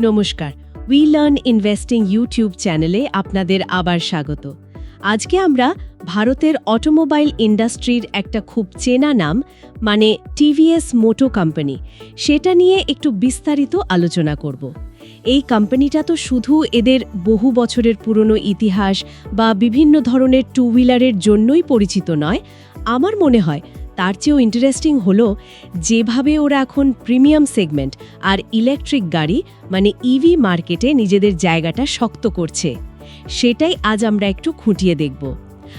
নমস্কার। We learn investing YouTube চ্যানেলে আপনাদের আবার স্বাগত। আজকে আমরা ভারতের অটোমোবাইল ইন্ডাস্ট্রির একটা খুব চেনা নাম মানে টিভিএস মোটো কোম্পানি সেটা নিয়ে একটু বিস্তারিত আলোচনা করব। এই কোম্পানিটা তো শুধু এদের বহু বছরের পুরনো ইতিহাস বা বিভিন্ন ধরনের টু হুইলারের জন্যই পরিচিত নয়। আমার মনে হয় তার চেয়েও ইন্টারেস্টিং হলো যেভাবে ওরা এখন প্রিমিয়াম সেগমেন্ট আর ইলেকট্রিক গাড়ি মানে ইভি মার্কেটে নিজেদের জায়গাটা শক্ত করছে। সেটাই আজ আমরা একটু খুঁটিয়ে দেখব।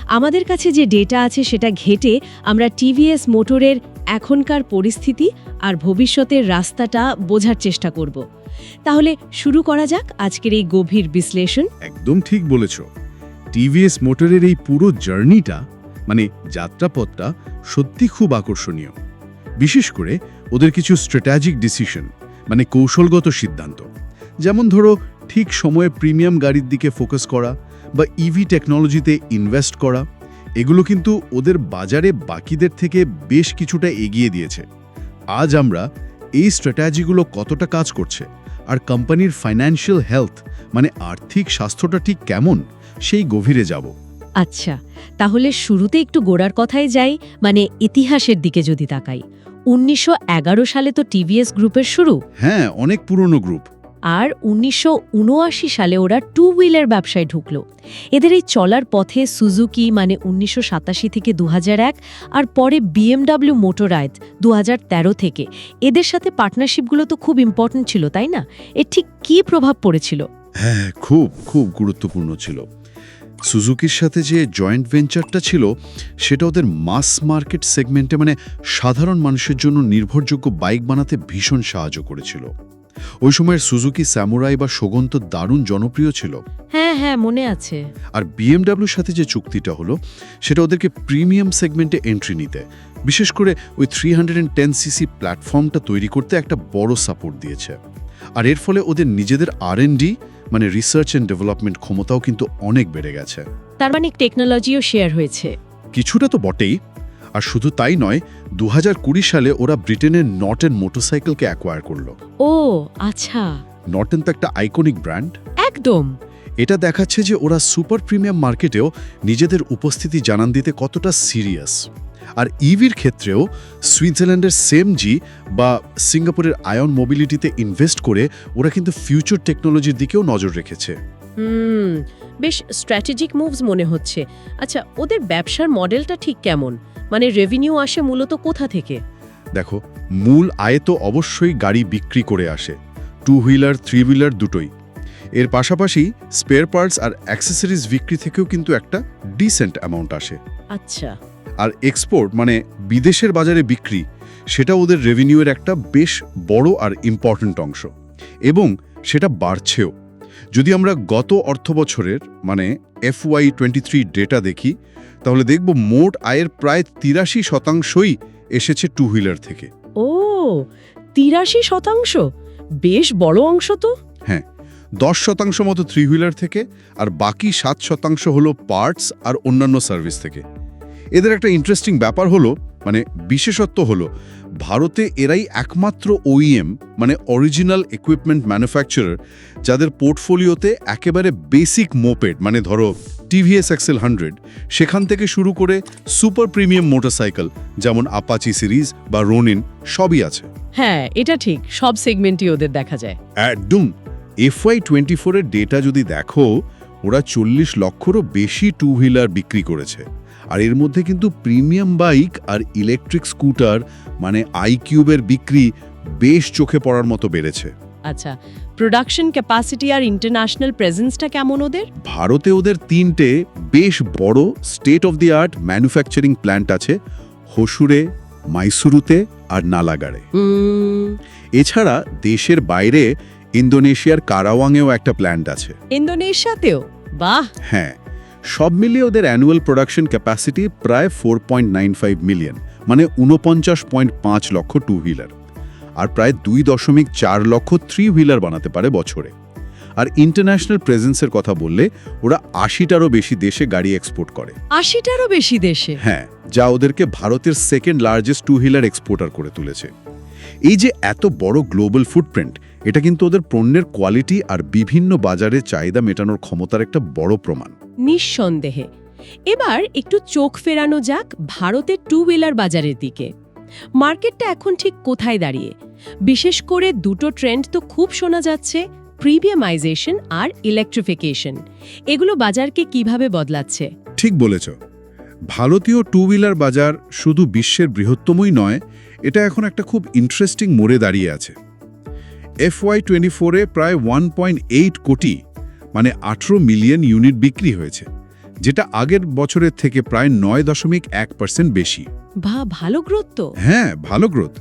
আমাদের কাছে যে ডেটা আছে সেটা ঘেটে আমরা টিভিএস মোটরের এখনকার পরিস্থিতি আর ভবিষ্যতের রাস্তাটা বোঝার চেষ্টা করব। তাহলে শুরু করা যাক আজকের এই গভীর বিশ্লেষণ। একদম ঠিক বলেছ। টিভিএস মোটরের এই পুরো জার্নিটা মানে যাত্রাপথটা সত্যি খুব আকর্ষণীয়। বিশেষ করে ওদের কিছু স্ট্র্যাটেজিক ডিসিশন মানে কৌশলগত সিদ্ধান্ত। যেমন ধরো, ঠিক সময়ে প্রিমিয়াম গাড়ির দিকে ফোকাস করা বা ইভি টেকনোলজিতে ইনভেস্ট করা, এগুলো কিন্তু ওদের বাজারে বাকিদের থেকে বেশ কিছুটা এগিয়ে দিয়েছে। আজ আমরা এই স্ট্র্যাটেজিগুলো কতটা কাজ করছে আর কোম্পানির ফাইন্যান্সিয়াল হেলথ মানে আর্থিক স্বাস্থ্যটা ঠিক কেমন, সেই গভীরে যাব। আচ্ছা তাহলে শুরুতে একটু গোড়ার কথায় যাই মানে ইতিহাসের দিকে যদি তাকাই। উনিশশো এগারো সালে তো টিভিএস গ্রুপের শুরু। হ্যাঁ অনেক পুরনো গ্রুপ। আর উনিশশো উনআশি সালে ওরা টু হুইলার ব্যবসায় ঢুকলো। এদের এই চলার পথে সুজুকি মানে উনিশশো সাতাশি থেকে দু হাজার এক আর পরে বিএমডাব্লিউ মোটরাইদ দু থেকে। এদের সাথে পার্টনারশিপগুলো তো খুব ইম্পর্ট্যান্ট ছিল তাই না? এর ঠিক কী প্রভাব পড়েছিল? হ্যাঁ খুব খুব গুরুত্বপূর্ণ ছিল। সুজুকির সাথে যে জয়েন্ট ভেঞ্চারটা ছিল সেটা ওদের মাস মার্কেট সেগমেন্টে মানে সাধারণ মানুষের জন্য নির্ভরযোগ্য বাইক বানাতে ভীষণ সাহায্য করেছিল। ওই সময়ের সুজুকি স্যামুরাই বা সোগন্ত দারুণ জনপ্রিয় ছিল। হ্যাঁ হ্যাঁ মনে আছে। আর বিএমডাব্লিউর সাথে যে চুক্তিটা হলো সেটা ওদেরকে প্রিমিয়াম সেগমেন্টে এন্ট্রি নিতে। বিশেষ করে ওই থ্রি হান্ড্রেড সিসি প্ল্যাটফর্মটা তৈরি করতে একটা বড় সাপোর্ট দিয়েছে। আর এর ফলে ওদের নিজেদের আর মানে রিসার্চ অ্যান্ড ডেভেলপমেন্ট ক্ষমতাও কিন্তু অনেক বেড়ে গেছে। তার মানে টেকনোলজিও শেয়ার হয়েছে। কিছুটা তো বটেই আর শুধু তাই নয় দু সালে ওরা ব্রিটেনের নটেন মোটরসাইকেলকে অ্যাকোয়ার করল। ও আচ্ছা। নটেন তো একটা আইকনিক ব্র্যান্ড একদম। এটা দেখাচ্ছে যে ওরা সুপার প্রিমিয়াম মার্কেটেও নিজেদের উপস্থিতি জানান দিতে কতটা সিরিয়াস আর ইভির ক্ষেত্রেও সুইজারল্যান্ডের সেম জি বা সিঙ্গাপুরের আয়ন মোবিলিটিতে ইনভেস্ট করে ওরা কিন্তু ফিউচার টেকনোলজির দিকেও নজর রেখেছে। হুম বেশ স্ট্র্যাটেজিক মুভস মনে হচ্ছে। আচ্ছা ওদের ব্যবসার মডেলটা ঠিক কেমন? মানে রেভিনিউ আসে মূলত কোথা থেকে? দেখো মূল আয় তো অবশ্যই গাড়ি বিক্রি করে আসে। টু হুইলার থ্রি হুইলার দুটোই। এর পাশাপাশি স্পেয়ার পার্টস আর অ্যাক্সেসরিজ বিক্রি থেকেও কিন্তু একটা ডিসেন্ট অ্যামাউন্ট আসে। আচ্ছা। আর এক্সপোর্ট মানে বিদেশের বাজারে বিক্রি সেটা ওদের রেভিনিউয়ের একটা বেশ বড় আর ইম্পর্ট্যান্ট অংশ। এবং সেটা বাড়ছেও। যদি আমরা গত অর্থ বছরের মানে এফওয়াই টোয়েন্টি থ্রি ডেটা দেখি তাহলে দেখব মোট আয়ের প্রায় তিরাশি শতাংশই এসেছে টু হুইলার থেকে। ও তিরাশি শতাংশ? বেশ বড় অংশ তো। হ্যাঁ দশ শতাংশ মতো থ্রি হুইলার থেকে আর বাকি সাত শতাংশ হলো পার্টস আর অন্যান্য সার্ভিস থেকে। এদের একটা ইন্টারেস্টিং ব্যাপার হলো মানে বিশেষত্ব হলো ভারতে এরাই একমাত্র ওইএম মানে অরিজিনাল ইকুইপমেন্ট ম্যানুফ্যাকচারার যাদের পোর্টফোলিওতে একেবারে বেসিক মোপেড মানে ধরো টিভিএস এক্সেল হান্ড্রেড সেখান থেকে শুরু করে সুপার প্রিমিয়াম মোটরসাইকেল যেমন আপাচি সিরিজ বা রোনিন সবই আছে। হ্যাঁ এটা ঠিক সব সেগমেন্টই ওদের দেখা যায়। একদম। এফওয়াই টোয়েন্টি ফোরের ডেটা যদি দেখো ওরা চল্লিশ লক্ষরও বেশি টু হুইলার বিক্রি করেছে। আর এর মধ্যে কিন্তু প্রিমিয়াম বাইক আর ইলেকট্রিক স্কুটার মানে আই কিউবের বিক্রি বেশ চোখে পড়ার মতো বেড়েছে। আচ্ছা প্রোডাকশন ক্যাপাসিটি আর ইন্টারন্যাশনাল প্রেজেন্সটা কেমন ওদের? ভারতে ওদের তিনটে বেশ বড় state of the art manufacturing plant আছে হসুরে মাইসুরুতে আর নালাগাড়ে। এছাড়া দেশের বাইরে ইন্দোনেশিয়ার কারাওয়াংয়েও একটা প্ল্যান্ট আছে। ইন্দোনেশিয়াতেও? বাহ! হ্যাঁ সব মিলিয়ে ওদের অ্যানুয়াল প্রোডাকশন ক্যাপাসিটি প্রায় four point nine five million মানে উনপঞ্চাশ পয়েন্ট পাঁচ লক্ষ টু হুইলার আর প্রায় দুই দশমিক চার লক্ষ থ্রি হুইলার বানাতে পারে বছরে। আর ইন্টারন্যাশনাল প্রেজেন্সের কথা বললে ওরা আশিটারও বেশি দেশে গাড়ি এক্সপোর্ট করে। আশিটারও বেশি দেশে? হ্যাঁ যা ওদেরকে ভারতের second largest two wheeler exporter করে তুলেছে। এই যে এত বড় গ্লোবাল ফুটপ্রিন্ট এটা কিন্তু ওদের পণ্যের কোয়ালিটি আর বিভিন্ন বাজারে চাহিদা মেটানোর ক্ষমতার একটা বড় প্রমাণ। নিঃসন্দেহে। এবার একটু চোখ ফেরানো যাক ভারতের টু হুইলার বাজারের দিকে। মার্কেটটা এখন ঠিক কোথায় দাঁড়িয়ে? বিশেষ করে দুটো ট্রেন্ড তো খুব শোনা যাচ্ছে প্রিমিয়ামাইজেশন আর ইলেকট্রিফিকেশন এগুলো বাজারকে কীভাবে বদলাচ্ছে? ঠিক বলেছ। ভারতীয় টু হুইলার বাজার শুধু বিশ্বের বৃহত্তমই নয় এটা এখন একটা খুব ইন্টারেস্টিং মোড়ে দাঁড়িয়ে আছে। এফওয়াই টোয়েন্টি ফোরে প্রায় ওয়ান কোটি মানে আঠেরো মিলিয়ন ইউনিট বিক্রি হয়েছে যেটা আগের বছরের থেকে প্রায় নয় দশমিক এক পার্সেন্ট বেশি। বা ভালো গ্রোথ তো। হ্যাঁ ভালো গ্রোথ।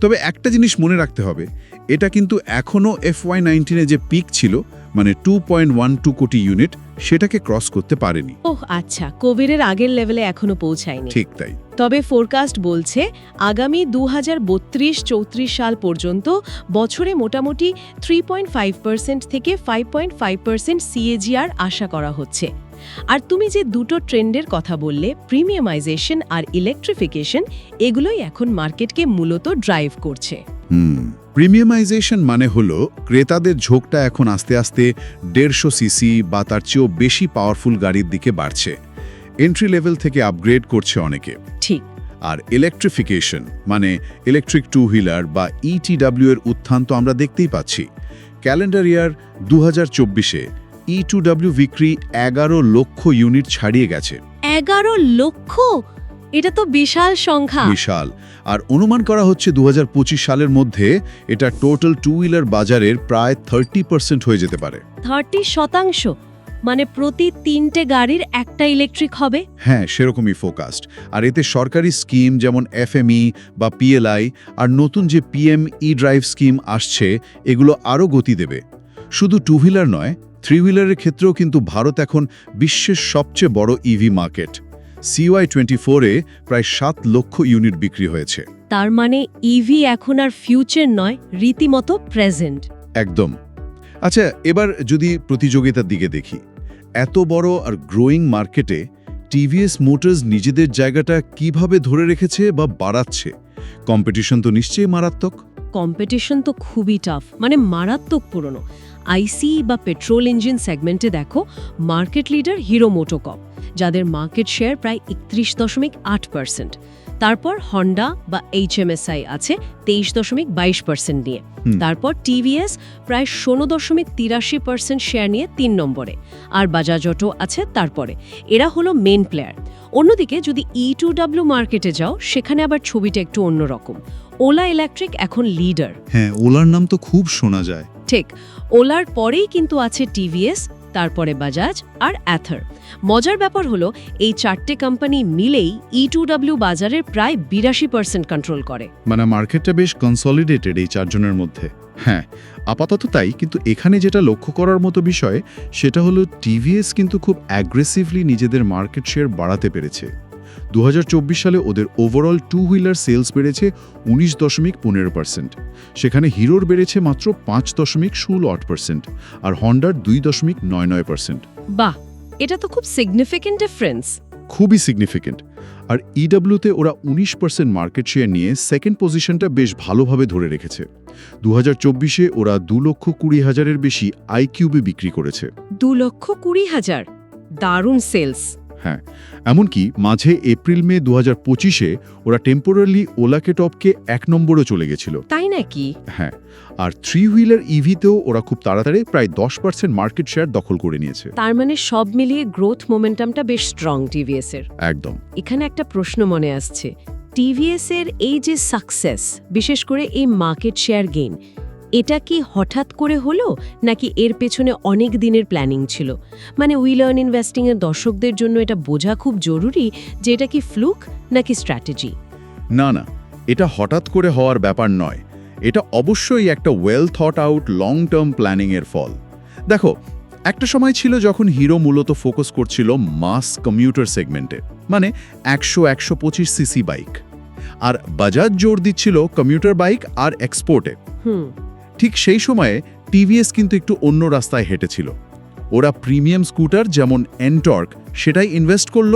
তবে একটা জিনিস মনে রাখতে হবে এটা কিন্তু এখনও এফ ওয়াই নাইনটিনে যে পিক ছিল মানে two point one two crore unit সেটাকে ক্রস করতে পারেনি। ওহ আচ্ছা কোভিডের আগের লেভেলে এখনও পৌঁছায়নি। ঠিক তাই। তবে ফোরকাস্ট বলছে আগামী দু হাজার সাল পর্যন্ত বছরে মোটামুটি থ্রি থেকে ফাইভ সিএজিআর আশা করা হচ্ছে। আর তুমি যে দুটো ট্রেন্ডের কথা বললে প্রিমিয়ামাইজেশন আর ইলেকট্রিফিকেশন এগুলোই এখন মার্কেটকে মূলত ড্রাইভ করছে। হুম। প্রিমিয়ামাইজেশন মানে হলো ক্রেতাদের ঝোঁকটা এখন আস্তে আস্তে দেড়শো সিসি বা তার চেয়েও বেশি পাওয়ারফুল গাড়ির দিকে বাড়ছে। এন্ট্রি লেভেল থেকে আপগ্রেড করছে অনেকে। ঠিক। আর ইলেকট্রিফিকেশন মানে ইলেকট্রিক টু হুইলার বা ইটিডাব্লিউ এর উত্থান তো আমরা দেখতেই পাচ্ছি। ক্যালেন্ডার ইয়ার দু হাজার চব্বিশে ই টু ডাব্লিউ বিক্রি এগারো লক্ষ ইউনিট ছাড়িয়ে গেছে। এগারো লক্ষ? এটা তো বিশাল সংখ্যা। বিশাল। আর অনুমান করা হচ্ছে দু হাজার পঁচিশ সালের মধ্যে এটা টোটাল টু হুইলার বাজারের প্রায় থার্টি পার্সেন্ট হয়ে যেতে পারে। থার্টি শতাংশ। মানে প্রতি তিনটে গাড়ির একটা ইলেকট্রিক হবে? হ্যাঁ সেরকমই ফোকাসড আর এতে সরকারি স্কিম যেমন এফএমই বা পিএলআই আর নতুন যে পিএম ই ড্রাইভ স্কিম আসছে এগুলো আরও গতি দেবে। শুধু টু হুইলার নয় থ্রি হুইলারের ক্ষেত্রেও কিন্তু ভারত এখন বিশ্বের সবচেয়ে বড় ইভি মার্কেট সিওয়াই টোয়েন্টি ফোরে প্রায় সাত লক্ষ ইউনিট বিক্রি হয়েছে। তার মানে ইভি এখন আর ফিউচার নয় রীতিমতো প্রেজেন্ট একদম। আচ্ছা এবার যদি প্রতিযোগিতার দিকে দেখি এত বড় আর গ্রোয়িং মার্কেটে টিভিএস মোটরস নিজেদের জায়গাটা কীভাবে ধরে রেখেছে বা বাড়াচ্ছে? কম্পিটিশন তো নিশ্চয়ই মারাত্মক। কম্পিটিশন তো খুবই টাফ মানে মারাত্মক পুরনো। আইসি বা পেট্রোল ইঞ্জিন সেগমেন্টে দেখো মার্কেট লিডার হিরো মোটোকপ। যাদের মার্কেট শেয়ার প্রায় একত্রিশ দশমিক আট পার্সেন্ট তারপর হন্ডা বা এইচএমএসআই আছে তেইশ দশমিক বাইশ পার্সেন্ট নিয়ে। তারপর টিভিএস প্রায় ষোলো দশমিক তিরাশি পার্সেন্ট শেয়ার নিয়ে তিন নম্বরে। আর বাজাজ অটো আছে তারপরে। এরা হলো মেন প্লেয়ার অন্যদিকে যদি ই টু ডাব্লিউ মার্কেটে যাও সেখানে আবার ছবিটা একটু অন্যরকম। ওলা ইলেকট্রিক এখন লিডার হ্যাঁ ওলার নাম তো খুব শোনা যায়। ঠিক। ওলার পরেই কিন্তু আছে টিভিএস তারপরে বাজাজ আর অ্যাথার। মজার ব্যাপার হলো, এই চারটে কোম্পানি মিলেই ই টু ডাব্লিউ বাজারের প্রায় বিরাশি পার্সেন্ট কন্ট্রোল করে। মানে মার্কেটটা বেশ কনসলিডেটেড এই চারজনের মধ্যে। হ্যাঁ আপাতত তাই, কিন্তু এখানে যেটা লক্ষ্য করার মতো বিষয়, সেটা হলো টিভিএস কিন্তু খুব অ্যাগ্রেসিভলি নিজেদের মার্কেট শেয়ার বাড়াতে পেরেছে। দুহাজার চব্বিশ সালে ওদের ওভারঅল টু হুইলার সেলস বেড়েছে উনিশ দশমিক পনেরো পার্সেন্ট সেখানে হিরোর বেড়েছে মাত্র পাঁচ দশমিক ষোলো আট পার্সেন্ট আর হন্ডার দুই দশমিক নয় নয় পার্সেন্ট বাহ এটা তো খুব সিগনিফিক্যান্ট ডিফারেন্স খুবই সিগনিফিকেন্ট আর ইডাব্লিউতে ওরা উনিশ পার্সেন্ট মার্কেট শেয়ার নিয়ে সেকেন্ড পজিশনটা বেশ ভালোভাবে ধরে রেখেছে। দু হাজার চব্বিশে ওরা দু লক্ষ কুড়ি হাজারের বেশি আইকিউবে বিক্রি করেছে। দু লক্ষ কুড়ি হাজার। দারুণ সেলস হ্যাঁ এমনকি মাঝে এপ্রিল মে দু হাজার পঁচিশে ওরা টেম্পোরারি ওলাকে টপকে এক নম্বরে চলে গেছিল। তাই নাকি? হ্যাঁ আর থ্রি হুইলার ইভিতেও ওরা খুব তাড়াতাড়ি প্রায় দশ পার্সেন্ট মার্কেট শেয়ার দখল করে নিয়েছে। তার মানে সব মিলিয়ে গ্রোথ মোমেন্টামটা বেশ স্ট্রং টিভিএস এর একদম। এখানে একটা প্রশ্ন মনে আসছে। টিভিএস এর এই যে সাকসেস বিশেষ করে এই মার্কেট শেয়ার গেইন এটা কি হঠাৎ করে হলো নাকি এর পেছনে অনেক দিনের প্ল্যানিং ছিল? মানে উইলার্ন ইনভেস্টিং এর দর্শকদের জন্য এটা বোঝা খুব জরুরি যে এটা কি ফ্লুক নাকি স্ট্র্যাটেজি না না এটা হঠাৎ করে হওয়ার ব্যাপার নয়। এটা অবশ্যই একটা well thought out long term প্ল্যানিংয়ের ফল। দেখো একটা সময় ছিল যখন হিরো মূলত ফোকাস করছিল মাস কমিউটার সেগমেন্টে মানে একশো একশো পঁচিশ সিসি বাইক আর বাজাজ জোর দিচ্ছিল কমিউটার বাইক আর এক্সপোর্টে হুম। ঠিক সেই সময়ে টিভিএস কিন্তু একটু অন্য রাস্তায় হেঁটেছিল। ওরা প্রিমিয়াম স্কুটার যেমন এনটর্ক সেটাই ইনভেস্ট করল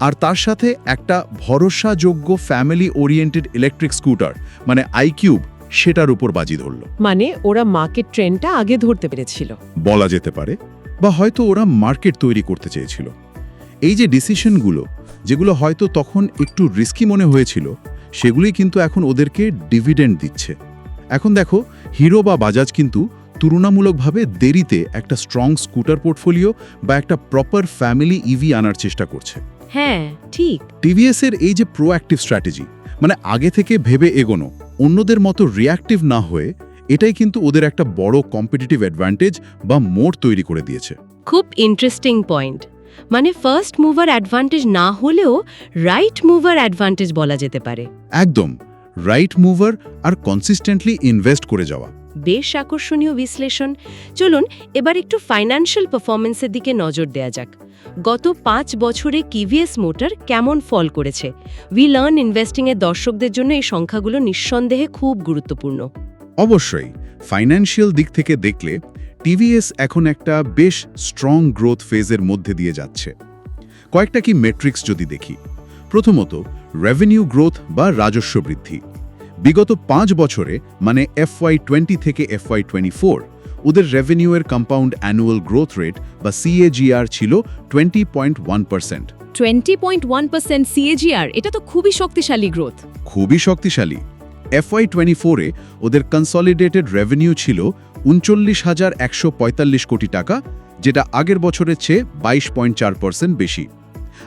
আর তার সাথে একটা ভরসাযোগ্য ফ্যামিলি ওরিয়েন্টেড ইলেকট্রিক স্কুটার মানে আইকিউব সেটার উপর বাজি ধরল। মানে ওরা মার্কেট ট্রেন্ডটা আগে ধরতে পেরেছিল। বলা যেতে পারে বা হয়তো ওরা মার্কেট তৈরি করতে চেয়েছিল। এই যে ডিসিশনগুলো যেগুলো হয়তো তখন একটু রিস্কি মনে হয়েছিল সেগুলি কিন্তু এখন ওদেরকে ডিভিডেন্ড দিচ্ছে। এখন দেখো হিরো বা বাজাজ কিন্তু তুলনামূলকভাবে দেরিতে একটা স্ট্রং স্কুটার পোর্টফোলিও বা একটা প্রপার ফ্যামিলি ইভি আনার চেষ্টা করছে। হ্যাঁ ঠিক। টিভিএস এর এই যে প্রোঅ্যাক্টিভ স্ট্র্যাটেজি মানে আগে থেকে ভেবে এগোনো অন্যদের মতো রিয়াক্টিভ না হয়ে এটাই কিন্তু ওদের একটা বড় কম্পিটিটিভ অ্যাডভান্টেজ বা মোড তৈরি করে দিয়েছে। খুব ইন্টারেস্টিং পয়েন্ট মানে ফার্স্ট মুভার অ্যাডভান্টেজ না হলেও রাইট মুভার অ্যাডভান্টেজ বলা যেতে পারে। একদম। রাইট মুভার আর কনসিস্টেন্টলি ইনভেস্ট করে যাওয়া। বেশ আকর্ষণীয় বিশ্লেষণ। চলুন এবার একটু ফাইন্যান্সিয়াল পারফরমেন্সের দিকে নজর দেয়া যাক। গত পাঁচ বছরে কিভিএস মোটর কেমন ফল করেছে? উই লার্ন ইনভেস্টিংয়ের দর্শকদের জন্য এই সংখ্যাগুলো নিঃসন্দেহে খুব গুরুত্বপূর্ণ। অবশ্যই ফাইন্যান্সিয়াল দিক থেকে দেখলে টিভিএস এখন একটা বেশ স্ট্রং গ্রোথ ফেজের মধ্যে দিয়ে যাচ্ছে। কয়েকটা কি মেট্রিক্স যদি দেখি? প্রথমত রেভিনিউ গ্রোথ বা রাজস্ব বৃদ্ধি। বিগত পাঁচ বছরে মানে এফওয়াই টোয়েন্টি থেকে এফওয়াই টোয়েন্টি ফোর ওদের রেভিনিউয়ের কম্পাউন্ড অ্যানুয়াল গ্রোথ রেট বা সিএজিআর ছিল twenty point one percent twenty point one percent CAGR এটা তো খুবই শক্তিশালী গ্রোথ খুবই শক্তিশালী। এফওয়াই টোয়েন্টি ফোরে ওদের কনসলিডেটেড রেভিনিউ ছিল উনচল্লিশ হাজার একশো পঁয়তাল্লিশ কোটি টাকা যেটা আগের বছরের চেয়ে বাইশ পয়েন্ট চার পার্সেন্ট বেশি।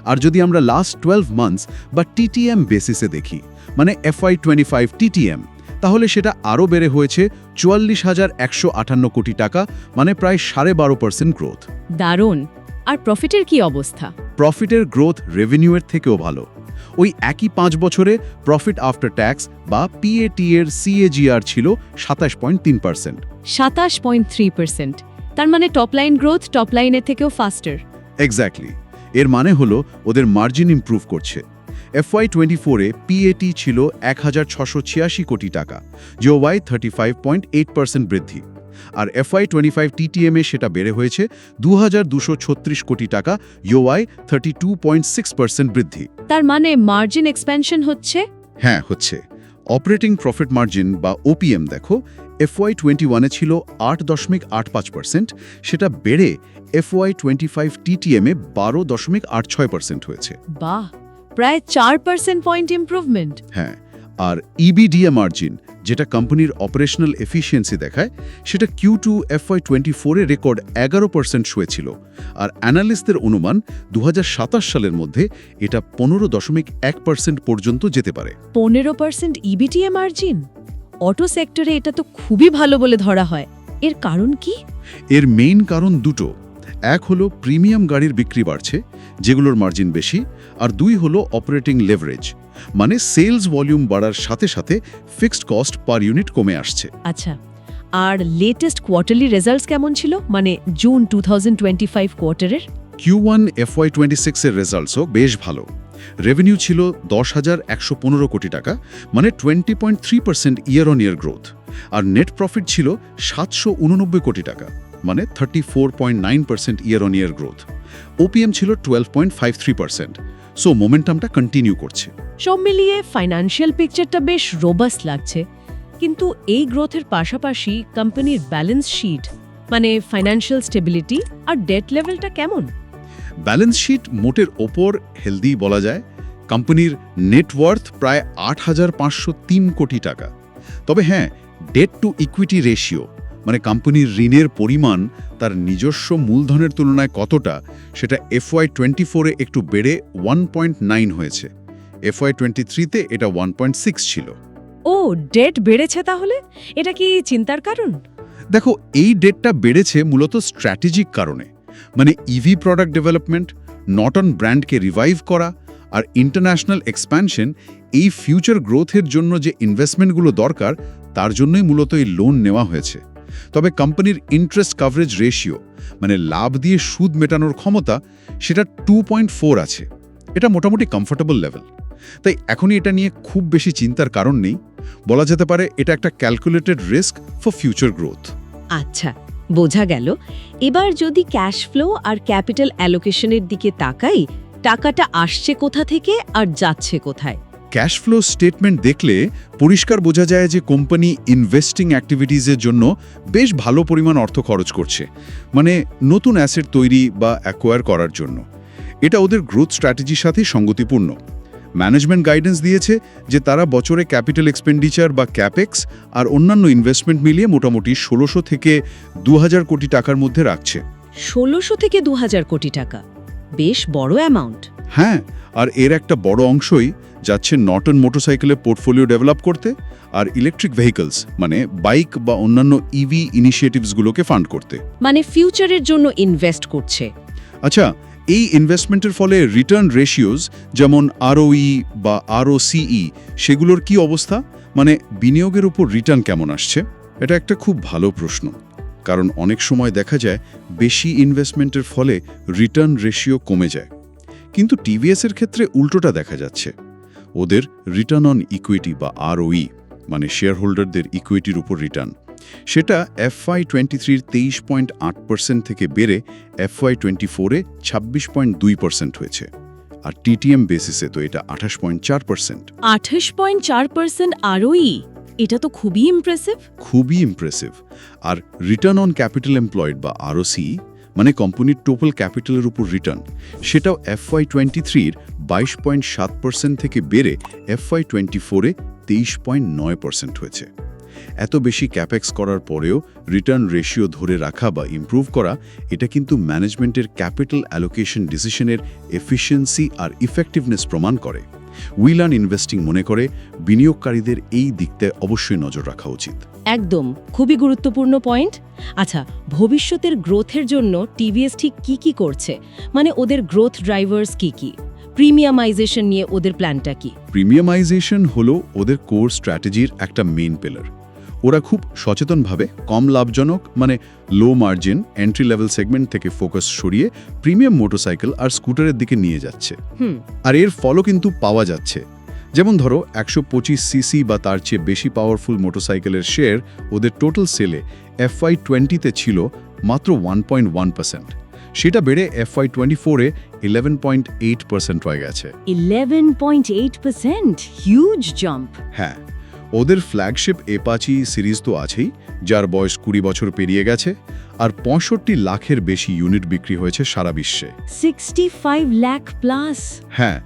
আর যদি আমরা লাস্ট টুয়েলভ মান্থস বা টিটিএম বেসিসে দেখি মানে এফআই টোয়েন্টি ফাইভ টিটিএম তাহলে সেটা আরও বেড়ে হয়েছে চুয়াল্লিশ হাজার একশো আটান্ন কোটি টাকা মানে প্রায় সাড়ে বারো পার্সেন্ট গ্রোথ দারুণ! আর প্রফিটের কি অবস্থা? প্রফিটের গ্রোথ রেভিনিউয়ের থেকেও ভালো। ওই একই পাঁচ বছরে প্রফিট আফটার ট্যাক্স বা পিএটি এর সিএজিআর ছিল সাতাশ পয়েন্ট তিন পার্সেন্ট সাতাশ পয়েন্ট থ্রি পার্সেন্ট তার মানে টপ লাইন গ্রোথ টপ লাইনের থেকেও ফাস্টার এক্স্যাক্টলি এর মানে হলো ওদের মার্জিন ইমপ্রুভ করছে। এফওয়াই টোয়েন্টি ফোরে পিএটি ছিল এক হাজার ছশো ছিয়াশি কোটি টাকা Y thirty five point eight percent বৃদ্ধি। আর এফআই টোয়েন্টি ফাইভ টিটিএমে সেটা বেড়ে হয়েছে দু হাজার দুশো ছত্রিশ কোটি টাকা UI thirty two point six percent বৃদ্ধি। তার মানে মার্জিন এক্সপেনশন হচ্ছে? হ্যাঁ হচ্ছে। অপারেটিং প্রফিট মার্জিন বা ওপিএম দেখো এফওয়াই টোয়েন্টি ওয়ানে ছিল আট দশমিক আট পাঁচ পার্সেন্ট সেটা বেড়ে এফওয়াই টোয়েন্টি ফাইভ টিটিএমে বারো দশমিক আট ছয় পার্সেন্ট হয়েছে। বাহ প্রায় চার পার্সেন্ট পয়েন্ট ইমপ্রুভমেন্ট। হ্যাঁ আর E ইবিডিএ মার্জিন যেটা কোম্পানির অপারেশনাল এফিসিয়েন্সি দেখায় সেটা কিউ টু এফওয়াই টোয়েন্টি ফোরে রেকর্ড এগারো পার্সেন্ট শুয়েছিল। আর অ্যানালিস্টদের অনুমান দু হাজার সাতাশ সালের মধ্যে এটা পনেরো দশমিক এক পার্সেন্ট পর্যন্ত যেতে পারে। পনেরো পার্সেন্ট ইবিটিএ মার্জিন অটো সেক্টরে এটা তো খুবই ভালো বলে ধরা হয়। এর কারণ কি? এর মেইন কারণ দুটো। এক হলো প্রিমিয়াম গাড়ির বিক্রি বাড়ছে যেগুলোর মার্জিন বেশি আর দুই হলো অপারেটিং লেভারেজ মানে সেলস ভলিউম বাড়ার সাথে সাথে ফিক্সড কস্ট পার ইউনিট কমে আসছে। আচ্ছা আর লেটেস্ট কোয়ার্টারলি রেজাল্টস কেমন ছিল? মানে জুন টু কোয়ার্টারের কিউ ওয়ান এফওয়াই টোয়েন্টি সিক্সের রেজাল্টসও বেশ ভালো। রেভিনিউ ছিল দশ হাজার একশো পনেরো কোটি টাকা মানে twenty point three percent year on year growth R net profit ছিল সাতশো উননব্বই কোটি টাকা। মানে thirty four point nine percent year on year growth OPM ছিল twelve point five three percent so মোমেন্টামটা continue করছে। সব মিলিয়ে ফাইন্যান্সিয়াল পিকচারটা বেশ রোবাস্ট লাগছে। কিন্তু এই গ্রোথের পাশাপাশি কোম্পানির ব্যালেন্স শিট মানে ফাইন্যান্সিয়াল স্টেবিলিটি আর ডেট লেভেলটা কেমন? ব্যালেন্স শিট মোটের ওপর হেলদি বলা যায়। কোম্পানির নেটওয়ার্থ প্রায় আট হাজার পাঁচশো তিন কোটি টাকা। তবে হ্যাঁ ডেট টু ইকুইটি রেশিও মানে কোম্পানির ঋণের পরিমাণ তার নিজস্ব মূলধনের তুলনায় কতটা সেটা এফওয়াই টোয়েন্টি ফোরে একটু বেড়ে ওয়ান পয়েন্ট নাইন হয়েছে। এফওয়াই টোয়েন্টি থ্রিতে এটা ওয়ান পয়েন্ট সিক্স ছিল। ও ডেট বেড়েছে তাহলে? এটা কি চিন্তার কারণ? দেখো এই ডেটটা বেড়েছে মূলত স্ট্র্যাটেজিক কারণে। মানে EV product development not on ব্র্যান্ডকে revive করা আর ইন্টারন্যাশনাল এক্সপ্যানশন এই ফিউচার গ্রোথের জন্য যে ইনভেস্টমেন্টগুলো দরকার তার জন্যই মূলত এই লোন নেওয়া হয়েছে। তবে কোম্পানির ইন্টারেস্ট কাভারেজ রেশিও মানে লাভ দিয়ে সুদ মেটানোর ক্ষমতা, সেটা টু আছে। এটা মোটামুটি কমফোর্টেবল লেভেল তাই এখনই এটা নিয়ে খুব বেশি চিন্তার কারণ নেই। বলা যেতে পারে এটা একটা calculated risk for future growth আচ্ছা বোঝা গেল। এবার যদি ক্যাশ ফ্লো আর ক্যাপিটাল অ্যালোকেশনের দিকে তাকাই, টাকাটা আসছে কোথা থেকে আর যাচ্ছে কোথায়? ক্যাশ ফ্লো স্টেটমেন্ট দেখলে পরিষ্কার বোঝা যায় যে কোম্পানি ইনভেস্টিং অ্যাক্টিভিটিসের জন্য বেশ ভালো পরিমাণ অর্থ খরচ করছে। মানে নতুন অ্যাসেট তৈরি বা অ্যাকোয়ার করার জন্য। এটা ওদের গ্রোথ স্ট্র্যাটেজির সাথে সঙ্গতিপূর্ণ। ম্যানেজমেন্ট গাইডেন্স দিয়েছে যে তারা বছরে ক্যাপিটাল এক্সপেন্ডিচার বা ক্যাপেক্স আর অন্যান্য ইনভেস্টমেন্ট মিলিয়ে মোটামুটি ষোলোশো থেকে দু হাজার কোটি টাকার মধ্যে রাখছে। ষোলোশো থেকে দু হাজার কোটি টাকা। বেশ বড় অ্যামাউন্ট হ্যাঁ আর এর একটা বড় অংশই যাচ্ছে নটন মোটরসাইকেলের পোর্টফোলিও ডেভেলপ করতে আর ইলেকট্রিক ভেহিকলস মানে বাইক বা অন্যান্য E ইভি ইনিশিয়েটিভসগুলোকে ফান্ড করতে। মানে ফিউচারের জন্য ইনভেস্ট করছে। আচ্ছা এই ইনভেস্টমেন্টের ফলে রিটার্ন রেশিওজ যেমন আরওই বা আরওসিই সেগুলোর কি অবস্থা? মানে বিনিয়োগের উপর রিটার্ন কেমন আসছে? এটা একটা খুব ভালো প্রশ্ন। কারণ অনেক সময় দেখা যায় বেশি ইনভেস্টমেন্টের ফলে রিটার্ন রেশিও কমে যায়। কিন্তু টিভিএসের ক্ষেত্রে উল্টোটা দেখা যাচ্ছে। ওদের রিটার্ন অন ইকুইটি বা আরওই মানে শেয়ার হোল্ডারদের ইকুইটির উপর রিটার্ন সেটা এফ এফআই টোয়েন্টি থ্রির তেইশ পয়েন্ট আট পার্সেন্ট থেকে বেড়ে এফওয়াই টোয়েন্টি ফোরে ছাব্বিশ পয়েন্ট দুই পার্সেন্ট হয়েছে। আর টিটিএম বেসিসে তো এটা আঠাশ পয়েন্ট চার পার্সেন্ট আঠাশ পয়েন্ট চার পার্সেন্ট আরওই এটা তো খুবই ইমপ্রেসিভ খুবই ইমপ্রেসিভ আর রিটার্ন অন ক্যাপিটাল এমপ্লয়েড বা আরওসি মানে কোম্পানির টোটাল ক্যাপিটালের উপর রিটার্ন। সেটাও এফওয়াই টোয়েন্টি থ্রির বাইশ পয়েন্ট সাত পার্সেন্ট থেকে বেড়ে এফওয়াই টোয়েন্টি ফোরে তেইশ পয়েন্ট নয় পার্সেন্ট হয়েছে। এত বেশি ক্যাপেক্স করার পরেও রিটার্ন রেশিও ধরে রাখা বা ইমপ্রুভ করা, এটা কিন্তু ম্যানেজমেন্টের ক্যাপিটাল অ্যালোকেশন ডিসিশনের এফিসিয়েন্সি আর ইফেক্টিভনেস প্রমাণ করে। উইলান ইনভেস্টিং মনে করে, বিনিয়োগকারীদের এই দিকটায় অবশ্যই নজর রাখা উচিত। একদম। খুবই গুরুত্বপূর্ণ পয়েন্ট। আচ্ছা ভবিষ্যতের গ্রোথের জন্য টিভিএস ঠিক কি কি করছে? মানে ওদের গ্রোথ ড্রাইভার্স কি কি? প্রিমিয়ামাইজেশন নিয়ে ওদের প্ল্যানটা কি? প্রিমিয়ামাইজেশন হলো ওদের কোর স্ট্র্যাটেজির একটা মেইন পিলার। ওরা খুব সচেতনভাবে কম লাভজনক মানে low margin entry level segment থেকে ফোকাস সরিয়ে প্রিমিয়াম মোটরসাইকেল আর স্কুটারের দিকে নিয়ে যাচ্ছে। হুম। আর এর ফলও কিন্তু পাওয়া যাচ্ছে। যেমন ধরো একশো পঁচিশ সিসি বা তার চেয়ে বেশি পাওয়ারফুল মোটরসাইকেলের শেয়ার ওদের টোটাল সেলে এফআই টোয়েন্টিতে ছিল মাত্র ওয়ান পয়েন্ট ওয়ান পার্সেন্ট সেটা বেড়ে এফ এফআই টোয়েন্টি ফোরে ইলেভেন পয়েন্ট এইট পার্সেন্ট হয়ে গেছে। Eleven point eight percent huge jump হ্যাঁ ওদের ফ্ল্যাগশিপ এপাচি সিরিজ তো আছেই যার বয়স কুড়ি বছর পেরিয়ে গেছে আর পঁয়ষট্টি লাখের বেশি ইউনিট বিক্রি হয়েছে সারা বিশ্বে। সিক্সটি ফাইভ ল্যাক প্লাস হ্যাঁ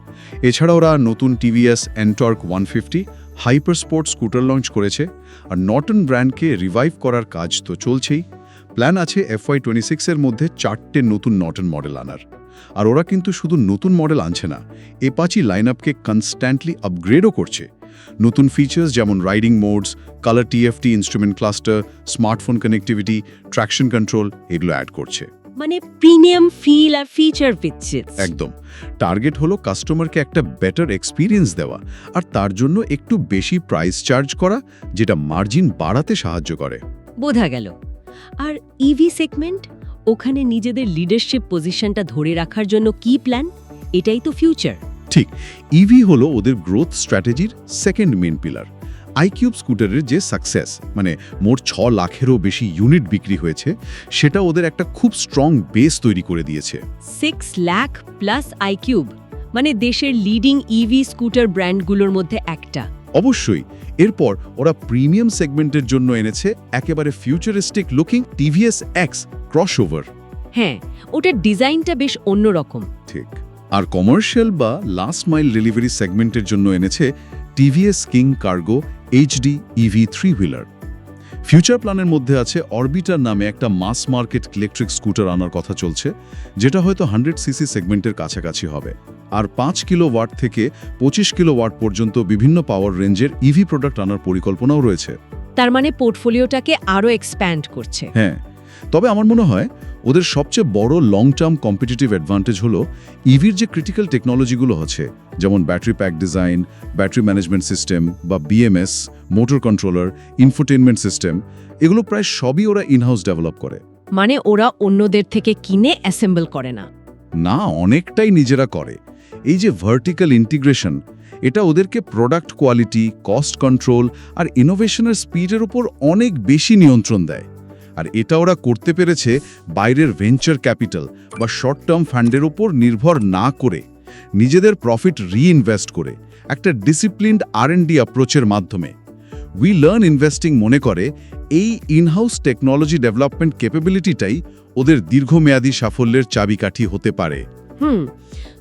এছাড়া ওরা নতুন TVS Ntorq one fifty hyper sport scooter launch করেছে আর নটন ব্র্যান্ডকে রিভাইভ করার কাজ তো চলছেই। প্ল্যান আছে এফওয়াই টোয়েন্টি সিক্সের মধ্যে চারটে নতুন নটন মডেল আনার। আর ওরা কিন্তু শুধু নতুন মডেল আনছে না এপাচি লাইন আপকে কনস্ট্যান্টলি আপগ্রেডও করছে। নতুন ফিচার্স যেমন riding modes colour TFT instrument cluster smartphone connectivity traction control এগুলো অ্যাড করছে। মানে প্রিমিয়াম ফিল আর ফিচার পিচ্ছিস একদম। টার্গেট হলো কাস্টমারকে একটা বেটার এক্সপিরিয়েন্স দেওয়া আর তার জন্য একটু বেশি প্রাইস চার্জ করা যেটা মার্জিন বাড়াতে সাহায্য করে। বোঝা গেল। আর ইভি সেগমেন্ট ওখানে নিজেদের লিডারশিপ পজিশনটা ধরে রাখার জন্য কি প্ল্যান এটাই তো ফিউচার ঠিক ইভি হলো ওদের গ্রোথ স্ট্র্যাটেজির সেকেন্ড মেন পিলার আইকিউব স্কুটারের যে সাকসেস মানে মোট ছ লাখেরও বেশি ইউনিট বিক্রি হয়েছে সেটা ওদের একটা খুব স্ট্রং বেস তৈরি করে দিয়েছে। সিক্স লাখ প্লাস আইকিউব মানে দেশের লিডিং ইভি স্কুটার ব্র্যান্ডগুলোর মধ্যে একটা। অবশ্যই এরপর ওরা প্রিমিয়াম সেগমেন্টের জন্য এনেছে একেবারে futuristic looking TVS X crossover হ্যাঁ ওটার ডিজাইনটা বেশ অন্যরকম। ঠিক। আর কমার্শিয়াল বা লাস্ট মাইল ডেলিভারি সেগমেন্টের জন্য এনেছে TVS King Cargo HD EV three wheeler future প্ল্যানের মধ্যে আছে অরবিটার নামে একটা মাস মার্কেট ইলেকট্রিক স্কুটার আনার কথা চলছে যেটা হয়তো হান্ড্রেড সিসি সেগমেন্টের কাছাকাছি হবে। আর পাঁচ কিলো ওয়াট থেকে পঁচিশ কিলো ওয়াট পর্যন্ত বিভিন্ন পাওয়ার রেঞ্জের ইভি প্রোডাক্ট আনার পরিকল্পনাও রয়েছে। তার মানে পোর্টফোলিওটাকে আরও এক্সপ্যান্ড করছে। হ্যাঁ তবে আমার মনে হয় ওদের সবচেয়ে বড় লং টার্ম কম্পিটিটিভ অ্যাডভান্টেজ হলো ইভির যে ক্রিটিক্যাল টেকনোলজিগুলো আছে যেমন battery pack design battery management system বা BMS motor controller infotainment system এগুলো প্রায় সবই ওরা ইনহাউস ডেভেলপ করে। মানে ওরা অন্যদের থেকে কিনে অ্যাসেম্বল করে না। না অনেকটাই নিজেরা করে। এই যে ভার্টিক্যাল ইন্টিগ্রেশন এটা ওদেরকে প্রোডাক্ট কোয়ালিটি কস্ট কন্ট্রোল আর ইনোভেশনের স্পিডের উপর অনেক বেশি নিয়ন্ত্রণ দেয়। আর এটা ওরা করতে পেরেছে বাইরের ভেঞ্চার ক্যাপিটাল বা শর্ট টার্ম ফান্ডের উপর নির্ভর না করে নিজেদের প্রফিট রিইনভেস্ট করে একটা ডিসিপ্লিনড আর ডি অ্যাপ্রোচের মাধ্যমে। উই লার্ন ইনভেস্টিং মনে করে এই ইনহাউস টেকনোলজি ডেভেলপমেন্ট ক্যাপাবিলিটিটাই ওদের দীর্ঘমেয়াদী সাফল্যের চাবিকাঠি হতে পারে। হুম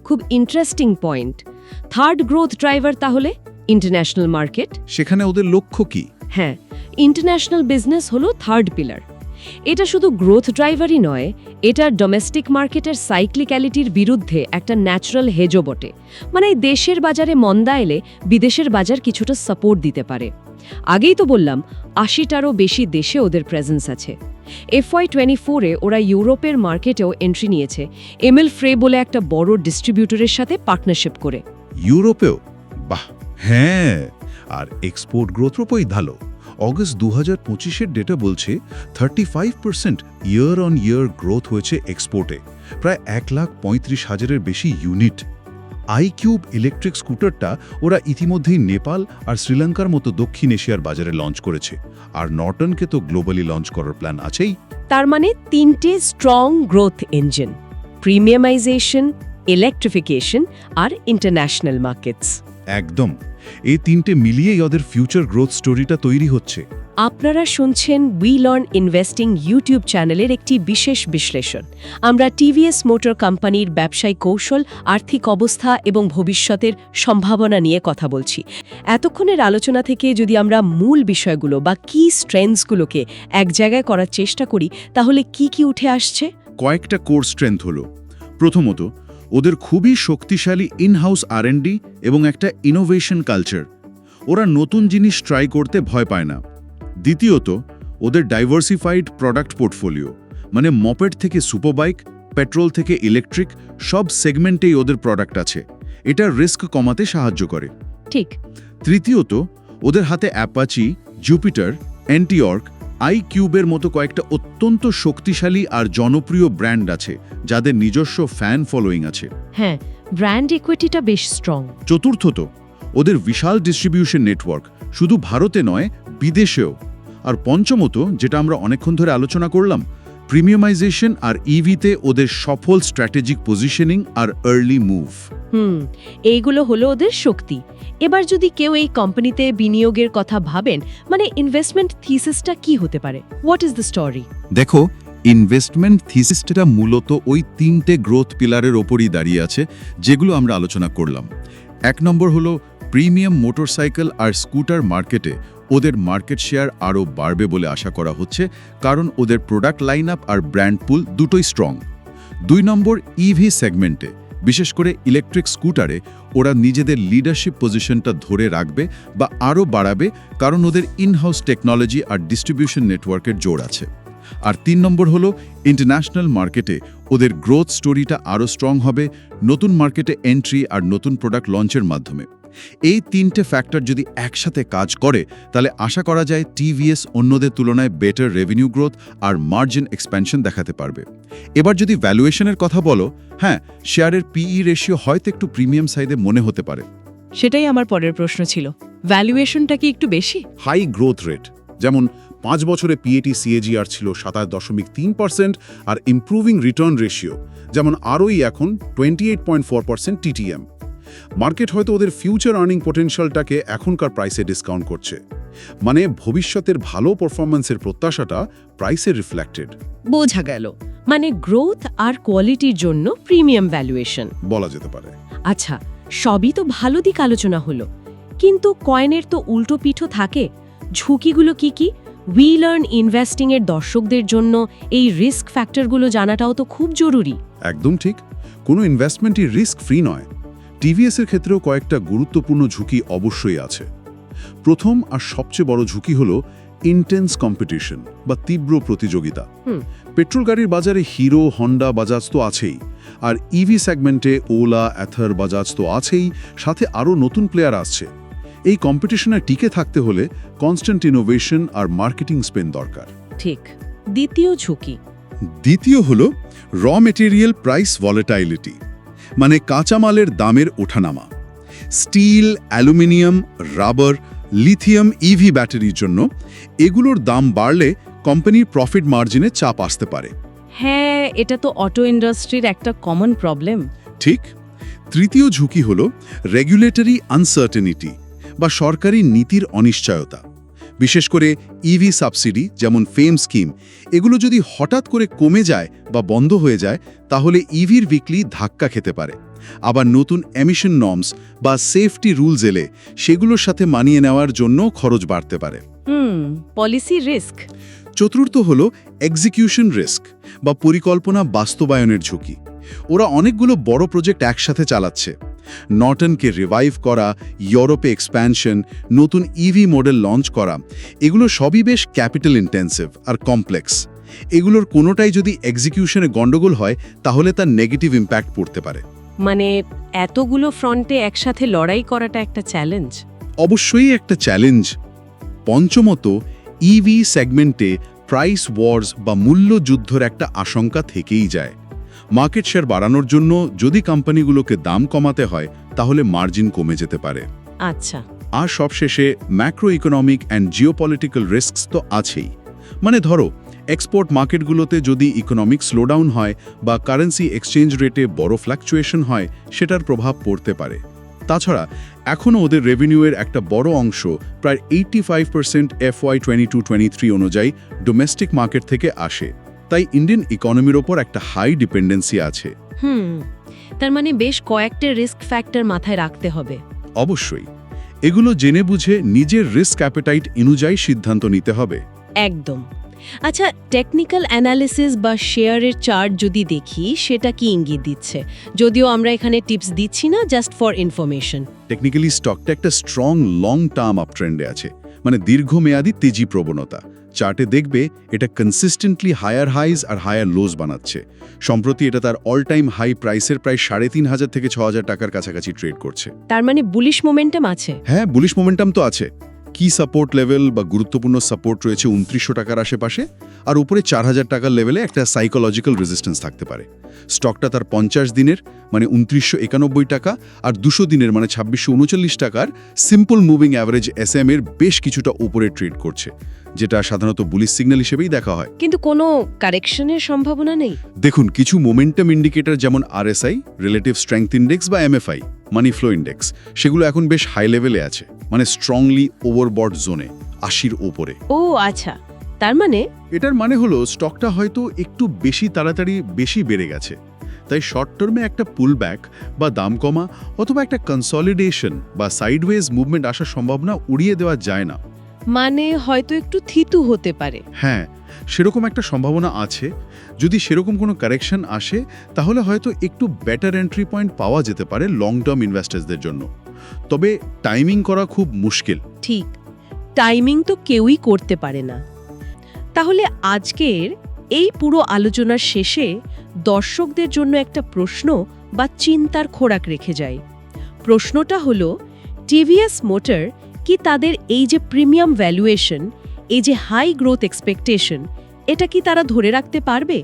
খুব interesting point third growth driver তাহলে ইন্টারন্যাশনাল মার্কেট সেখানে ওদের লক্ষ্য কি? হ্যাঁ ইন্টারন্যাশনাল বিজনেস হলো থার্ড পিলার এটা শুধু গ্রোথ ড্রাইভারই নয়, এটা ডোমেস্টিক মার্কেটের সাইক্লিক্যালিটির বিরুদ্ধে একটা ন্যাচারাল হেজও বটে। মানে দেশের বাজারে মন্দা এলে বিদেশের বাজার কিছুটা সাপোর্ট দিতে পারে। আগেই তো বললাম, আশিটারও বেশি দেশে ওদের প্রেজেন্স আছে। এফওয়াই টোয়েন্টি ফোরে ওরা ইউরোপের মার্কেটেও এন্ট্রি নিয়েছে। এমএল ফ্রে বলে একটা বড় ডিস্ট্রিবিউটরের সাথে পার্টনারশিপ করে। ইউরোপেও? বাহ হ্যাঁ আর এক্সপোর্ট গ্রোথ রূপই ভালো অগস্ট দু হাজার পঁচিশের ডেটা বলছে thirty five percent year on year growth হয়েছে এক্সপোর্টে প্রায় এক লাখ পঁয়ত্রিশ হাজারের বেশি ইউনিট আইকিউব ইলেকট্রিক স্কুটারটা ওরা ইতিমধ্যেই নেপাল আর শ্রীলঙ্কার মতো দক্ষিণ এশিয়ার বাজারে লঞ্চ করেছে আর নর্টনকে তো গ্লোবালি লঞ্চ করার প্ল্যান আছেই। তার মানে তিনটে strong growth engine premiumisation electrification আর ইন্টারন্যাশনাল মার্কেটস একদম। এই তিনটে মিলিয়েই ওদের ফিউচার গ্রোথ স্টোরিটা তৈরি হচ্ছে। আপনারা শুনছেন উই লার্ন ইনভেস্টিং ইউটিউব চ্যানেলের একটি বিশেষ বিশ্লেষণ। আমরা টিভিএস মোটর কোম্পানির ব্যবসায়িক কৌশল আর্থিক অবস্থা এবং ভবিষ্যতের সম্ভাবনা নিয়ে কথা বলছি। এতক্ষণের আলোচনা থেকে যদি আমরা মূল বিষয়গুলো বা কি স্ট্রেংথসগুলোকে এক জায়গায় করার চেষ্টা করি তাহলে কি কি উঠে আসছে? কয়েকটা কোর স্ট্রেংথ হলো। প্রথমত ওদের খুবই শক্তিশালী ইনহাউস আর এবং একটা ইনোভেশন কালচার ওরা নতুন জিনিস ট্রাই করতে ভয় পায় না। দ্বিতীয়ত ওদের ডাইভার্সিফাইড প্রোডাক্ট পোর্টফোলিও মানে মপেড থেকে সুপারবাইক পেট্রোল থেকে ইলেকট্রিক সব সেগমেন্টেই ওদের প্রোডাক্ট আছে। এটা রিস্ক কমাতে সাহায্য করে। ঠিক। তৃতীয়ত ওদের হাতে অ্যাপাচি জুপিটার অ্যান্টিঅর্ক আই কিউবের মতো কয়েকটা অত্যন্ত শক্তিশালী আর জনপ্রিয় ব্র্যান্ড আছে যাদের নিজস্ব ফ্যান ফলোয়িং আছে। হ্যাঁ ব্র্যান্ড ইকুইটিটা বেশ স্ট্রং চতুর্থত ওদের বিশাল ডিস্ট্রিবিউশন নেটওয়ার্ক শুধু ভারতে নয় বিদেশেও। আর পঞ্চমত যেটা আমরা অনেকক্ষণ ধরে আলোচনা করলাম প্রিমিয়ামাইজেশন আর ইভিতে ওদের সফল স্ট্র্যাটেজিক পজিশনিং আর আর্লি মুভ হুম এইগুলো হলো ওদের শক্তি। এবার যদি কেউ এই কোম্পানিতে বিনিয়োগের কথা ভাবেন মানে ইনভেস্টমেন্ট থিসিসটা কি হতে পারে? হোয়াট ইজ দ্য স্টোরি দেখো ইনভেস্টমেন্ট থিসিসটা মূলত ওই তিনটে গ্রোথ পিলারের ওপরই দাঁড়িয়ে আছে যেগুলো আমরা আলোচনা করলাম। এক নম্বর হলো প্রিমিয়াম মোটরসাইকেল আর স্কুটার মার্কেটে ওদের মার্কেট শেয়ার আরও বাড়বে বলে আশা করা হচ্ছে, কারণ ওদের প্রোডাক্ট লাইন আপ আর ব্র্যান্ড পুল দুটোই স্ট্রং। দুই নম্বর ইভি সেগমেন্টে, বিশেষ করে ইলেকট্রিক স্কুটারে, ওরা নিজেদের লিডারশিপ পজিশনটা ধরে রাখবে বা আরও বাড়াবে, কারণ ওদের ইনহাউস টেকনোলজি আর ডিস্ট্রিবিউশন নেটওয়ার্কের জোর আছে। আর তিন নম্বর হলো, ইন্টারন্যাশনাল মার্কেটে, ওদের গ্রোথ স্টোরিটা আরও স্ট্রং হবে, নতুন মার্কেটে এন্ট্রি আর নতুন প্রোডাক্ট লঞ্চের মাধ্যমে। এই তিনটে ফ্যাক্টর যদি একসাথে কাজ করে তাহলে আশা করা যায় টিভিএস অন্যদের তুলনায় বেটার রেভিনিউ গ্রোথ আর মার্জিন এক্সপ্যানশন দেখাতে পারবে। এবার যদি ভ্যালুয়েশনের কথা বলো হ্যাঁ শেয়ারের পিই রেশিও হয়তো একটু প্রিমিয়াম সাইডে মনে হতে পারে। সেটাই আমার পরের প্রশ্ন ছিল। ভ্যালুয়েশনটা কি একটু বেশি? হাই গ্রোথ রেট যেমন পাঁচ বছরে পিএটি সিএজিআর ছিল সাতাশ দশমিক তিন পার্সেন্ট আর ইমপ্রুভিং রিটার্ন রেশিও যেমন আরওই এখন twenty eight point four percent TTM market হয়তো ওদের ফিউচার আর্নিং পোটেনশিয়ালটাকে এখনকার প্রাইসে ডিসকাউন্ট করছে। মানে ভবিষ্যতের ভালো পারফরম্যান্সের প্রত্যাশাটা প্রাইসে রিফ্লেক্টেড বোঝা গেল। মানে গ্রোথ আর কোয়ালিটির জন্য প্রিমিয়াম ভ্যালুয়েশন বলা যেতে পারে। আচ্ছা সবই তো ভালো দিক আলোচনা হলো। কিন্তু কয়েনের তো উল্টো পিঠও থাকে। ঝুঁকিগুলো কি কি? উই লার্ন ইনভেস্টিং এর দর্শকদের জন্য এই রিস্ক ফ্যাক্টরগুলো জানাটাও তো খুব জরুরি। একদম ঠিক। কোনো ইনভেস্টমেন্টই রিস্ক ফ্রি নয়। টিভিএস এর ক্ষেত্রেও কয়েকটা গুরুত্বপূর্ণ ঝুঁকি অবশ্যই আছে। প্রথম আর সবচেয়ে বড় ঝুঁকি হলো ইন্টেন্স কম্পিটিশন বা তীব্র প্রতিযোগিতা। পেট্রোল গাড়ির বাজারে হিরো হন্ডা বাজাজ তো আছেই আর ইভি সেগমেন্টে ওলা অ্যাথার বাজাজ তো আছেই সাথে আরও নতুন প্লেয়ার আসছে। এই কম্পিটিশনে টিকে থাকতে হলে কনস্ট্যান্ট ইনোভেশন আর মার্কেটিং স্পেন দরকার। ঠিক। দ্বিতীয় ঝুঁকি। দ্বিতীয় হল র মেটেরিয়াল প্রাইস ভলেটাইলিটি মানে কাঁচামালের দামের ওঠানামা। Steel aluminium rubber lithium EV ব্যাটারির জন্য এগুলোর দাম বাড়লে কোম্পানির প্রফিট মার্জিনে চাপ আসতে পারে। হ্যাঁ এটা তো অটো ইন্ডাস্ট্রির একটা কমন প্রবলেম। ঠিক। তৃতীয় ঝুঁকি হল রেগুলেটরি আনসার্টেনিটি বা সরকারি নীতির অনিশ্চয়তা। বিশেষ করে ইভি সাবসিডি যেমন ফেম স্কিম এগুলো যদি হঠাৎ করে কমে যায় বা বন্ধ হয়ে যায় তাহলে ইভির বিক্রি ধাক্কা খেতে পারে। আবার নতুন এমিশন নর্মস বা সেফটি রুলস এলে সেগুলোর সাথে মানিয়ে নেওয়ার জন্য খরচ বাড়তে পারে। হুম পলিসি রিস্ক চতুর্থ হল এক্সিকিউশন রিস্ক বা পরিকল্পনা বাস্তবায়নের ঝুঁকি। ওরা অনেকগুলো বড় প্রজেক্ট একসাথে চালাচ্ছে। নটনকে রিভাইভ করা ইউরোপে এক্সপ্যানশন নতুন ইভি মডেল লঞ্চ করা এগুলো সবই বেশ ক্যাপিটাল ইন্টেন্সিভ আর কমপ্লেক্স এগুলোর কোনোটাই যদি এক্সিকিউশনে গণ্ডগোল হয় তাহলে তার নেগেটিভ ইম্প্যাক্ট পড়তে পারে। মানে এতগুলো ফ্রন্টে একসাথে লড়াই করাটা একটা চ্যালেঞ্জ অবশ্যই একটা চ্যালেঞ্জ পঞ্চমত ইভি সেগমেন্টে প্রাইস ওয়ার্স বা মূল্য যুদ্ধর একটা আশঙ্কা থেকেই যায়। মার্কেট শেয়ার বাড়ানোর জন্য যদি কোম্পানিগুলোকে দাম কমাতে হয় তাহলে মার্জিন কমে যেতে পারে। আচ্ছা। আর সবশেষে macro economic and geopolitical risks তো আছেই। মানে ধরো এক্সপোর্ট মার্কেটগুলোতে যদি ইকোনমিক স্লোডাউন হয় বা কারেন্সি এক্সচেঞ্জ রেটে বড় ফ্ল্যাকচুয়েশন হয় সেটার প্রভাব পড়তে পারে। তাছাড়া এখনও ওদের রেভিনিউয়ের একটা বড় অংশ প্রায় eighty five percent FY twenty two twenty three অনুযায়ী ডোমেস্টিক মার্কেট থেকে আসে। তাই ইন্ডিয়ান ইকোনমির ওপর একটা হাই ডিপেন্ডেন্সি আছে। হুম তার মানে বেশ কয়েকটা রিস্ক ফ্যাক্টর মাথায় রাখতে হবে। অবশ্যই এগুলো জেনে বুঝে নিজের রিস্ক অ্যাপেটাইট অনুযায়ী সিদ্ধান্ত নিতে হবে। একদম। আচ্ছা টেকনিক্যাল অ্যানালিসিস বা শেয়ারের চার্ট যদি দেখি সেটা কি ইঙ্গিত দিচ্ছে? যদিও আমরা এখানে টিপস দিচ্ছি না জাস্ট ফর ইনফরমেশন টেকনিক্যালি স্টকটা একটা স্ট্রং লং টার্ম আপ ট্রেন্ডে আছে মানে দীর্ঘমেয়াদী তেজি প্রবণতা। চার্টে দেখবে এটা কনসিস্টেন্টলি হায়ার হাইজ আর হায়ার লোজ বানাচ্ছে। সম্প্রতি এটা তার অল টাইম হাই প্রাইসের প্রায় সাড়ে তিন হাজার থেকে ছ হাজার টাকার কাছাকাছি ট্রেড করছে। তার মানে বুলিশ মোমেন্টাম আছে। হ্যাঁ বুলিশ মোমেন্টাম তো আছে। কি সাপোর্ট লেভেল বা গুরুত্বপূর্ণ সাপোর্ট রয়েছে উনত্রিশশো টাকার আশেপাশে? আর উপরে চার হাজার টাকার লেভেলে একটা সাইকোলজিক্যাল রেজিস্ট্যান্স থাকতে পারে। স্টকটা তার পঞ্চাশ দিনের মানে উনত্রিশশো একানব্বই টাকা আর দুশো দিনের মানে ছাব্বিশশো উনচল্লিশ টাকার সিম্পল মুভিং অ্যাভারেজ এস এর বেশ কিছুটা উপরে ট্রেড করছে। যেটা সাধারণত বুলিশ সিগন্যাল হিসেবেই দেখা হয়। কিন্তু কোনো কারেকশনের সম্ভাবনা নেই? দেখুন কিছু মোমেন্টাম ইন্ডিকেটর যেমন আরএসআই রিলেটিভ স্ট্রেংথ ইন্ডেক্স বা এমএফআই মানি ফ্লো ইন্ডেক্স সেগুলো এখন বেশ হাই লেভেলে আছে মানে স্ট্রংলি ওভারবট জোনে আশির ওপরে। ও আচ্ছা। তার মানে? এটার মানে হলো স্টকটা হয়তো একটু বেশি তাড়াতাড়ি বেশি বেড়ে গেছে। তাই শর্ট টার্মে একটা পুলব্যাক বা দাম কমা অথবা একটা কনসলিডেশন বা সাইডওয়েজ মুভমেন্ট আসার সম্ভাবনা উড়িয়ে দেওয়া যায় না। মানে হয়তো একটু থিতু হতে পারে। হ্যাঁ সেরকম একটা সম্ভাবনা আছে। যদি সেরকম কোনো কারেকশন আসে তাহলে হয়তো একটু বেটার এন্ট্রি পয়েন্ট পাওয়া যেতে পারে লং টার্ম ইনভেস্টার্সদের জন্য। তবে টাইমিং করা খুব মুশকিল। ঠিক। টাইমিং তো কেউই করতে পারে না। তাহলে আজকের এই পুরো আলোচনার শেষে দর্শকদের জন্য একটা প্রশ্ন বা চিন্তার খোরাক রেখে যায় প্রশ্নটা হলো টিভিএস মোটর কি তাদের এই যে প্রিমিয়াম ভ্যালুয়েশন, এই যে হাই গ্রোথ এক্সপেকটেশন, এটা কি তারা ধরে রাখতে পারবে?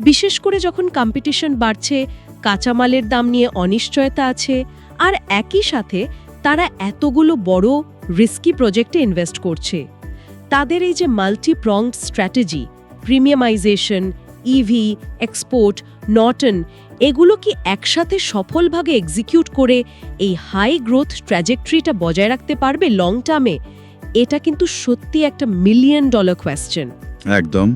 বিশেষ করে যখন কম্পিটিশন বাড়ছে, কাঁচামালের দাম নিয়ে অনিশ্চয়তা আছে, আর একই সাথে তারা এতগুলো বড় রিস্কি প্রজেক্টে ইনভেস্ট করছে। তাদের এই যে multi pronged strategy premiumisation EV export Norton এগুলো কি একসাথে সফলভাবে এক্সিকিউট করে এই হাই গ্রোথ ট্র্যাজেক্টরিটা বজায় রাখতে পারবে লং টার্মে এটা কিন্তু সত্যি একটা মিলিয়ন ডলার কোয়েশ্চেন একদম।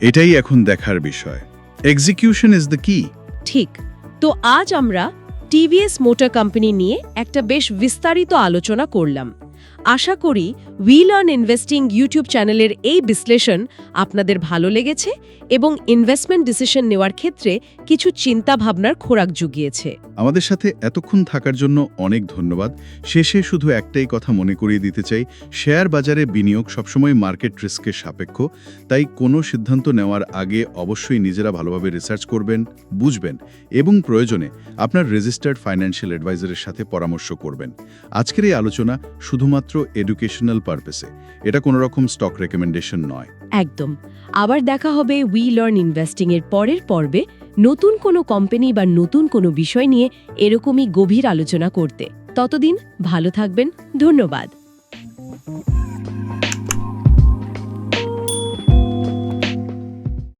এটাই এখন দেখার বিষয়। এক্সিকিউশন ইজ দ্য কি ঠিক। তো আজ আমরা টিভিএস মোটর কোম্পানি নিয়ে একটা বেশ বিস্তারিত আলোচনা করলাম। আশা করি উই লার্ন ইনভেস্টিং ইউটিউব চ্যানেলের এই বিশ্লেষণ আপনাদের ভালো লেগেছে এবং ইনভেস্টমেন্ট ডিসিশন নেওয়ার ক্ষেত্রে কিছু চিন্তা ভাবনার খোরাক জুগিয়েছে। আমাদের সাথে এতক্ষণ থাকার জন্য অনেক ধন্যবাদ। শেষে শুধু একটাই কথা মনে করিয়ে দিতে চাই, শেয়ার বাজারে বিনিয়োগ সবসময় মার্কেট রিস্কের সাপেক্ষ, তাই কোনো সিদ্ধান্ত নেওয়ার আগে অবশ্যই নিজেরা ভালোভাবে রিসার্চ করবেন, বুঝবেন এবং প্রয়োজনে আপনার রেজিস্টার্ড ফাইন্যান্সিয়াল অ্যাডভাইজারের সাথে পরামর্শ করবেন। আজকের এই আলোচনা শুধুমাত্র এডুকেশনাল পারপাসে এটা কোনো রকম স্টক রেকমেন্ডেশন নয়। একদম। আবার দেখা হবে উই লার্ন ইনভেস্টিং এর পরের পর্বে নতুন কোনো কোম্পানি বা নতুন কোনো বিষয় নিয়ে এরকমই গভীর আলোচনা করতে। ততদিন ভালো থাকবেন। ধন্যবাদ।